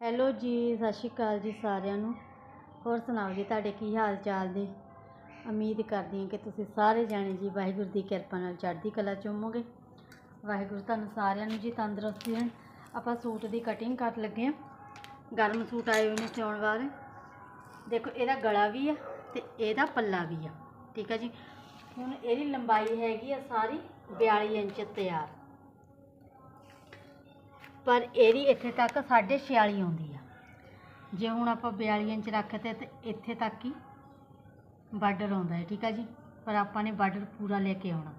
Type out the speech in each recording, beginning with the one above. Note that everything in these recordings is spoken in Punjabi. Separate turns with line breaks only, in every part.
ਹੈਲੋ ਜੀ, ਸਤਿ ਸ਼੍ਰੀ ਅਕਾਲ ਜੀ ਸਾਰਿਆਂ ਨੂੰ। ਹੋਰ ਸੁਣਾਓ ਜੀ, ਤੁਹਾਡੇ ਕੀ ਹਾਲ ਚਾਲ ਨੇ? ਉਮੀਦ ਕਰਦੀ ਹਾਂ ਕਿ ਤੁਸੀਂ ਸਾਰੇ ਜਾਣੇ ਜੀ ਵਾਹਿਗੁਰੂ ਦੀ ਕਿਰਪਾ ਨਾਲ ਚੜ੍ਹਦੀ ਕਲਾ ਚੁੰਮੋਗੇ ਵਾਹਿਗੁਰੂ ਤੁਹਾਨੂੰ ਸਾਰਿਆਂ ਨੂੰ ਜੀ ਤੰਦਰੁਸਤੀ ਦੇਣ। ਆਪਾਂ ਸੂਟ ਦੀ ਕਟਿੰਗ ਕਰਨ ਲੱਗੇ ਹਾਂ। ਗਰਮ ਸੂਟ ਆਏ ਹੋਏ ਨੇ ਸਿਉਣ ਵਾਲੇ। ਦੇਖੋ, ਇਹਦਾ ਗਲਾ ਵੀ ਆ ਤੇ ਇਹਦਾ ਪੱਲਾ ਵੀ ਆ। ਠੀਕ ਆ ਜੀ? ਹੁਣ ਇਹਦੀ ਲੰਬਾਈ ਹੈਗੀ ਆ ਸਾਰੀ 42 ਇੰਚ ਤਿਆਰ। ਪਰ ਇਹਦੀ ਇੱਥੇ ਤੱਕ 46 ਆਉਂਦੀ ਆ। ਜੇ ਹੁਣ ਆਪਾਂ 42 ਇੰਚ ਰੱਖਤੇ ਤੇ ਇੱਥੇ ਤੱਕ ਹੀ ਬਾਰਡਰ ਆਉਂਦਾ ਹੈ, ਠੀਕ ਆ ਜੀ? ਪਰ ਆਪਾਂ ਨੇ ਬਾਰਡਰ ਪੂਰਾ ਲੈ ਕੇ ਆਉਣਾ।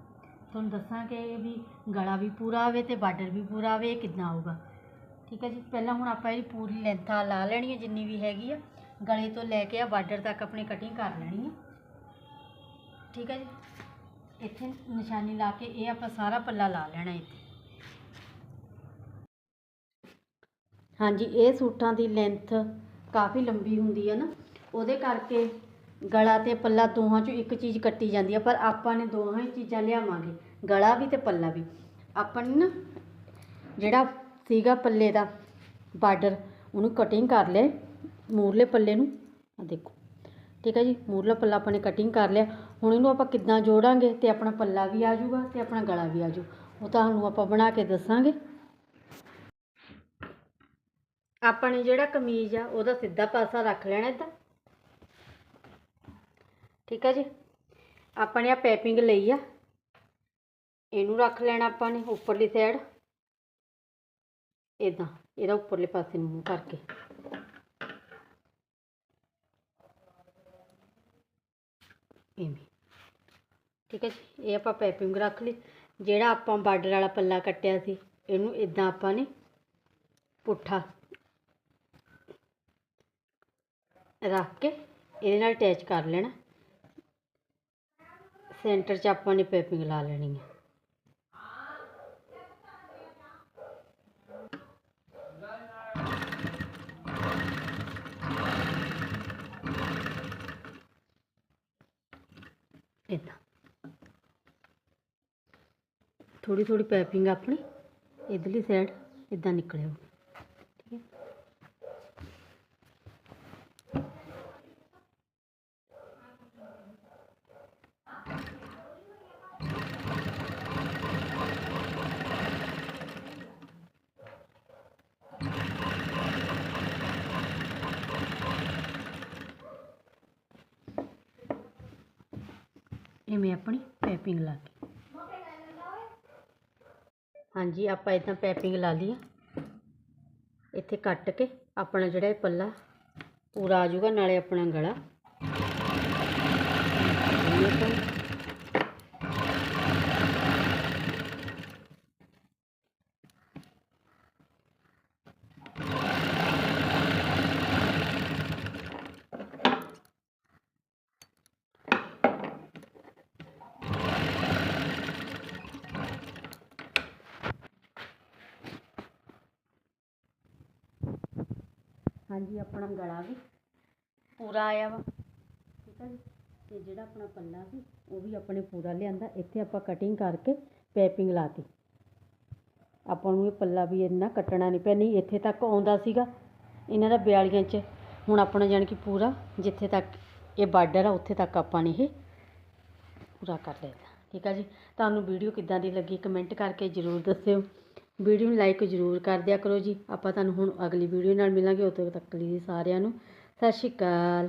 ਤੁਹਾਨੂੰ ਦੱਸਾਂਗੇ ਵੀ ਗਲਾ ਵੀ ਪੂਰਾ ਆਵੇ ਤੇ ਬਾਰਡਰ ਵੀ ਪੂਰਾ ਆਵੇ ਕਿੱਦਾਂ ਆਊਗਾ? ਠੀਕ ਹੈ ਜੀ? ਪਹਿਲਾਂ ਹੁਣ ਆਪਾਂ ਇਹਦੀ ਪੂਰੀ ਲੈਂਥ ਲਾ ਲੈਣੀ ਹੈ ਜਿੰਨੀ ਵੀ ਹੈਗੀ ਆ। ਗਲੇ ਤੋਂ ਲੈ ਕੇ ਆ, ਬਾਰਡਰ ਤੱਕ ਆਪਣੀ ਕਟਿੰਗ ਕਰ ਲੈਣੀ ਹੈ ਠੀਕ ਹੈ ਜੀ? ਇੱਥੇ ਨਿਸ਼ਾਨੀ ਲਾ ਕੇ ਇਹ ਆਪਾਂ ਸਾਰਾ ਪੱਲਾ ਲਾ ਲੈਣਾ ਇੱਥੇ। ਹਾਂਜੀ, ਇਹ ਸੂਟਾਂ ਦੀ ਲੈਂਥ ਕਾਫੀ ਲੰਬੀ ਹੁੰਦੀ ਹੈ ਨਾ। ਉਹਦੇ ਕਰਕੇ ਗਲਾ ਤੇ ਪੱਲਾ ਦੋਹਾਂ ਚੋਂ ਇੱਕ ਚੀਜ਼ ਕੱਟੀ ਜਾਂਦੀ ਹੈ ਪਰ ਆਪਾਂ ਨੇ ਦੋਹਾਂ ਹੀ ਚੀਜ਼ਾਂ ਲਿਆਵਾਂਗੇ, ਗਲਾ ਵੀ ਤੇ ਪੱਲਾ ਵੀ। ਆਪਾਂ ਨੇ ਨਾ ਜਿਹੜਾ ਸੀਗਾ ਪੱਲੇ ਦਾ ਬਾਰਡਰ, ਉਹਨੂੰ ਕਟਿੰਗ ਕਰ ਲਿਆ, ਮੂਰਲੇ ਪੱਲੇ ਨੂੰ। ਆ ਦੇਖੋ, ਠੀਕ ਹੈ ਜੀ, ਮੂਰਲਾ ਪੱਲਾ ਆਪਾਂ ਨੇ ਕਟਿੰਗ ਕਰ ਲਿਆ। ਹੁਣ ਇਹਨੂੰ ਆਪਾਂ ਕਿੱਦਾਂ ਜੋੜਾਂਗੇ ਤੇ ਆਪਣਾ ਪੱਲਾ ਵੀ ਆ ਜਾਊਗਾ ਤੇ ਆਪਣਾ ਗਲਾ ਵੀ ਆ ਜਾਊ। ਉਹ ਤੁਹਾਨੂੰ ਆਪਾਂ ਬਣਾ ਕੇ ਦੱਸਾਂਗੇ। ਆਪਾਂ ਨੇ ਜਿਹੜਾ ਕਮੀਜ਼ ਆ, ਉਹਦਾ ਸਿੱਧਾ ਪਾਸਾ ਰੱਖ ਲੈਣਾ ਇੱਦਾਂ ਠੀਕ ਹੈ ਜੀ? ਆਪਾਂ ਨੇ ਆ ਪੈਪਿੰਗ ਲਈ ਆ। ਇਹਨੂੰ ਰੱਖ ਲੈਣਾ ਆਪਾਂ ਨੇ ਉੱਪਰਲੀ ਸਾਈਡ ਇਦਾਂ ਇਹਦਾ ਉੱਪਰਲੇ ਪਾਸੇ ਨੂੰ ਮੂੰਹ ਕਰਕੇ। ਇਵੇਂ। ਠੀਕ ਹੈ ਜੀ? ਇਹ ਆਪਾਂ ਪੈਪਿੰਗ ਰੱਖ ਲਈ। ਜਿਹੜਾ ਆਪਾਂ ਬਾਰਡਰ ਵਾਲਾ ਪੱਲਾ ਕੱਟਿਆ ਸੀ, ਇਹਨੂੰ ਇਦਾਂ ਆਪਾਂ ਨੇ ਪੁੱਠਾ ਰੱਖ ਕੇ ਇਹਦੇ ਨਾਲ ਅਟੈਚ ਕਰ ਲੈਣਾ। ਸੈਂਟਰ 'ਚ ਆਪਾਂ ਨੇ ਪੈਪਿੰਗ ਲਾ ਲੈਣੀ ਹੈ ਇਦਾਂ ਥੋੜੀ ਥੋੜੀ ਪੈਪਿੰਗ ਆਪਣੀ, ਇਧਰਲੀ ਸਾਈਡ ਇਦਾਂ ਨਿਕਲਿਓ ਠੀਕ ਹੈ ਇਵੇਂ ਆਪਣੀ ਪੈਪਿੰਗ ਲਾ ਕੇ। ਹਾਂਜੀ, ਆਪਾਂ ਇਦਾਂ ਪੈਪਿੰਗ ਲਾ ਲਈ ਇੱਥੇ ਕੱਟ ਕੇ ਆਪਣਾ ਜਿਹੜਾ ਪੱਲਾ ਪੂਰਾ ਆ ਜਾਊਗਾ, ਨਾਲੇ ਆਪਣਾ ਗਲਾ। ਹਾਂਜੀ ਆਪਣਾ ਗਲਾ ਵੀ। ਪੂਰਾ ਆਇਆ ਵਾ। ਠੀਕ ਹੈ ਜੀ। ਤੇ ਜਿਹੜਾ ਆਪਣਾ ਪੱਲਾ ਸੀ ਉਹ ਵੀ ਆਪਣੇ ਪੂਰਾ ਲਿਆਂਦਾ। ਇੱਥੇ ਆਪਾਂ ਕਟਿੰਗ ਕਰਕੇ ਪੈਪਿੰਗ ਲਾਤੀ। ਆਪਾਂ ਨੂੰ ਇਹ ਪੱਲਾ ਵੀ ਇੰਨਾ ਕੱਟਣਾ ਨਹੀਂ ਪਿਆ। ਨਹੀਂ ਇੱਥੇ ਤੱਕ ਆਉਂਦਾ ਸੀਗਾ ਇਹਨਾਂ ਦਾ 42 ਇੰਚ ਹੁਣ ਆਪਣਾ ਜਾਣੀ ਕਿ ਪੂਰਾ ਜਿੱਥੇ ਤੱਕ ਇਹ ਬਾਰਡਰ ਆ ਉੱਥੇ ਤੱਕ ਆਪਾਂ ਨੇ ਇਹ ਪੂਰਾ ਕਰ ਲਿਆ। ਠੀਕ ਆ ਜੀ। ਤੁਹਾਨੂੰ ਵੀਡੀਓ ਕਿੱਦਾਂ ਦੀ ਲੱਗੀ ਕਮੈਂਟ ਕਰਕੇ ਜ਼ਰੂਰ ਦੱਸਿਓ। ਵੀਡੀਓ ਨੂੰ ਲਾਈਕ ਜ਼ਰੂਰ ਕਰ ਦਿਆ ਕਰੋ ਜੀ। ਆਪਾਂ ਤੁਹਾਨੂੰ ਹੁਣ ਅਗਲੀ ਵੀਡੀਓ ਨਾਲ ਮਿਲਾਂਗੇ, ਉਦੋਂ ਤੱਕ ਲਈ ਸਾਰਿਆਂ ਨੂੰ। ਸਤਿ ਸ਼੍ਰੀ ਅਕਾਲ।